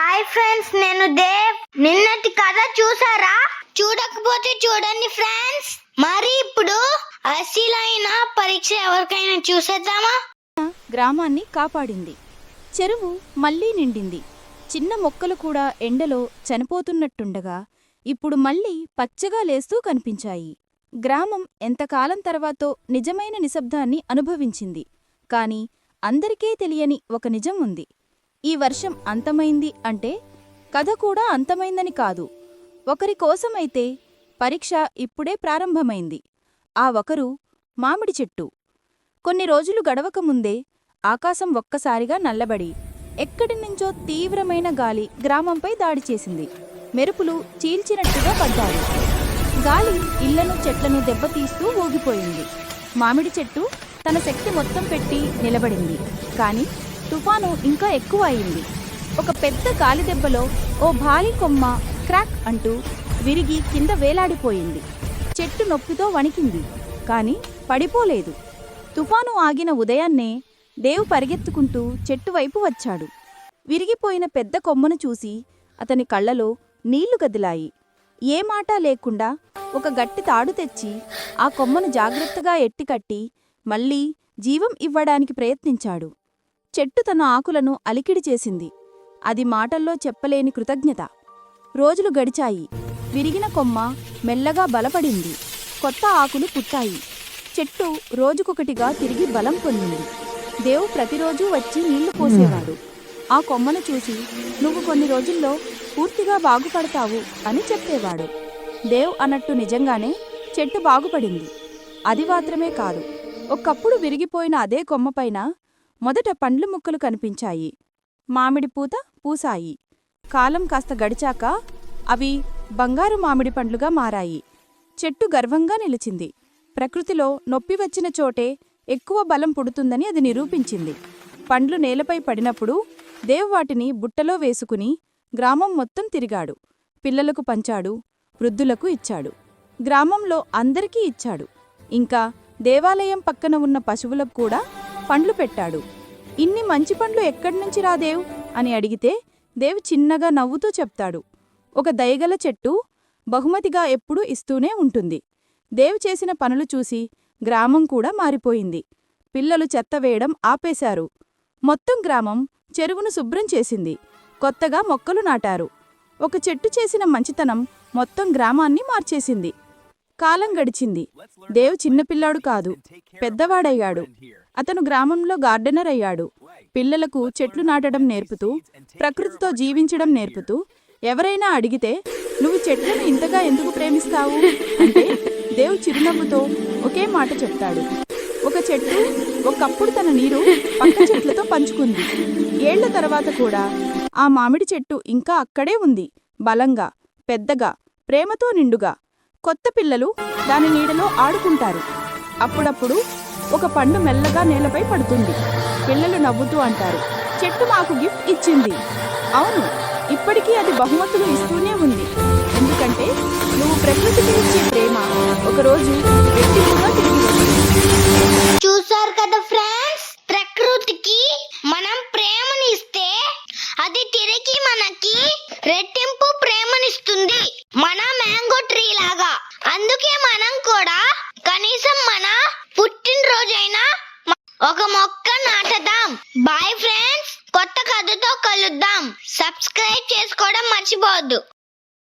Hi friends నేను దేవ్. నిన్నటి కథ చూసారా? చూడకపోతే చూడండి ఫ్రెండ్స్. మరి ఇప్పుడు అసలైన పరీక్ష ఎవరికైనా చూసేద్దామా? గ్రామాన్ని కాపాడింది. చెరువు మళ్ళీ నిండింది. చిన్న మొక్కలు కూడా ఎండలో చనిపోతున్నట్టుండగా ఇప్పుడు మళ్ళీ పచ్చగా లేస్తూ కనిపించాయి. గ్రామం ఎంతకాలం తర్వాతో నిజమైన నిశ్శబ్దాన్ని అనుభవించింది. కాని అందరికీ తెలియని ఒక నిజం ఉంది. ఈ వర్షం అంతమైంది అంటే కథ కూడా అంతమైందని కాదు. ఒకరి కోసమైతే పరీక్ష ఇప్పుడే ప్రారంభమైంది. ఆ ఒకరు మామిడి చెట్టు. కొన్ని రోజులు గడవక ముందే ఆకాశం ఒక్కసారిగా నల్లబడి ఎక్కడి నుంచో తీవ్రమైన గాలి గ్రామంపై దాడి చేసింది. మెరుపులు చీల్చినట్టుగా పడ్డాయి. గాలి ఇళ్ళను చెట్లను దెబ్బతీస్తూ ఊగిపోయింది. మామిడి చెట్టు తన శక్తి మొత్తం పెట్టి నిలబడింది. కానీ తుఫాను ఇంకా ఎక్కువ అయింది ఒక పెద్ద గాలి దెబ్బలో ఓ భారీ కొమ్మ క్రాక్ అంటూ విరిగి కింద వేలాడిపోయింది. చెట్టు నొప్పితో వణికింది కానీ పడిపోలేదు. తుఫాను ఆగిన ఉదయాన్నే దేవు పరిగెత్తుకుంటూ చెట్టు వైపు వచ్చాడు. విరిగిపోయిన పెద్ద కొమ్మను చూసి అతని కళ్ళలో నీళ్ళు కదిలాయి ఏ మాట లేకుండా ఒక గట్టి తాడు తెచ్చి ఆ కొమ్మను జాగ్రత్తగా ఎట్టికట్టి మళ్ళీ జీవం ఇవ్వడానికి ప్రయత్నించాడు. చెట్టు తన ఆకులను అలికిడి చేసింది. అది మాటల్లో చెప్పలేని కృతజ్ఞత. రోజులు గడిచాయి. విరిగిన కొమ్మ మెల్లగా బలపడింది. కొత్త ఆకులు పుట్టాయి. చెట్టు రోజుకొకటిగా తిరిగి బలం పొందింది. దేవు ప్రతిరోజూ వచ్చి నీళ్ళు పోసేవాడు. ఆ కొమ్మను చూసి నువ్వు కొన్ని రోజుల్లో పూర్తిగా బాగుపడతావు అని చెప్పేవాడు. దేవ్ అన్నట్టు నిజంగానే చెట్టు బాగుపడింది. అది మాత్రమే కాదు ఒకప్పుడు విరిగిపోయిన అదే కొమ్మపైన మొదట పండ్లు ముక్కలు కనిపించాయి. మామిడి పూత పూసాయి. కాలం కాస్త గడిచాక అవి బంగారు మామిడి పండ్లుగా మారాయి. చెట్టు గర్వంగా నిలిచింది. ప్రకృతిలో నొప్పి వచ్చిన చోటే ఎక్కువ బలం పుడుతుందని అది నిరూపించింది. పండ్లు నేలపై పడినప్పుడు దేవ్ వాటిని బుట్టలో వేసుకుని గ్రామం మొత్తం తిరిగాడు. పిల్లలకు పంచాడు వృద్ధులకు ఇచ్చాడు. గ్రామంలో అందరికీ ఇచ్చాడు. ఇంకా దేవాలయం పక్కన ఉన్న పశువులకు కూడా పండ్లు పెట్టాడు. ఇన్ని మంచి పండ్లు ఎక్కడ్నుంచి నుంచి రాదేవ్ అని అడిగితే దేవ్ చిన్నగా నవ్వుతూ చెప్తాడు. ఒక దయగల చెట్టు బహుమతిగా ఎప్పుడూ ఇస్తూనే ఉంటుంది. దేవ్ చేసిన పనులు చూసి గ్రామం కూడా మారిపోయింది. పిల్లలు చెత్త వేయడం ఆపేశారు. మొత్తం గ్రామం చెరువును శుభ్రం చేసింది. కొత్తగా మొక్కలు నాటారు. ఒక చెట్టు చేసిన మంచితనం మొత్తం గ్రామాన్ని మార్చేసింది. కాలం గడిచింది. దేవ్ చిన్నపిల్లాడు కాదు. పెద్దవాడయ్యాడు. అతను గ్రామంలో గార్డెనర్ అయ్యాడు. పిల్లలకు చెట్లు నాటడం నేర్పుతూ ప్రకృతితో జీవించడం నేర్పుతూ ఎవరైనా అడిగితే నువ్వు చెట్లను ఇంతగా ఎందుకు ప్రేమిస్తావు? అంటే దేవ్ చిరునవ్వుతో ఒకే మాట చెప్తాడు. ఒక చెట్టు ఒకప్పుడు తన నీరు పక్క చెట్లతో పంచుకుంది. ఏళ్ళ తర్వాత కూడా ఆ మామిడి చెట్టు ఇంకా అక్కడే ఉంది. బలంగా పెద్దగా ప్రేమతో నిండుగా. కొత్త పిల్లలు దాని నీడలో ఆడుకుంటారు. అప్పుడప్పుడు ఒక పండు మెల్లగా నేలపై పడుతుంది. పిల్లలు నవ్వుతూ అంటారు చెట్టు మాకు గిఫ్ట్ ఇచ్చింది. అవును ఇప్పటికీ అది బహుమతులు ఇస్తూనే ఉంది. ఎందుకంటే నువ్వు ప్రకృతికి ఇచ్చే ప్రేమ ఒకరోజు వ్యక్తిగా తిరిగి చూసారు కదా ఫ్రెండ్స్? ప్రకృతికి మనం ప్రేమనిస్తే అది తిరిగి మనకి రెట్టింపు ప్రేమనిస్తుంది. మన లాగా అందుకే మనం కూడా కనీసం మన పుట్టినరోజైనా ఒక మొక్క నాటదాం. బాయ్ ఫ్రెండ్స్ కొత్త కథతో కలుద్దాం. సబ్స్క్రైబ్ చేసుకోవడం మర్చిపోవద్దు.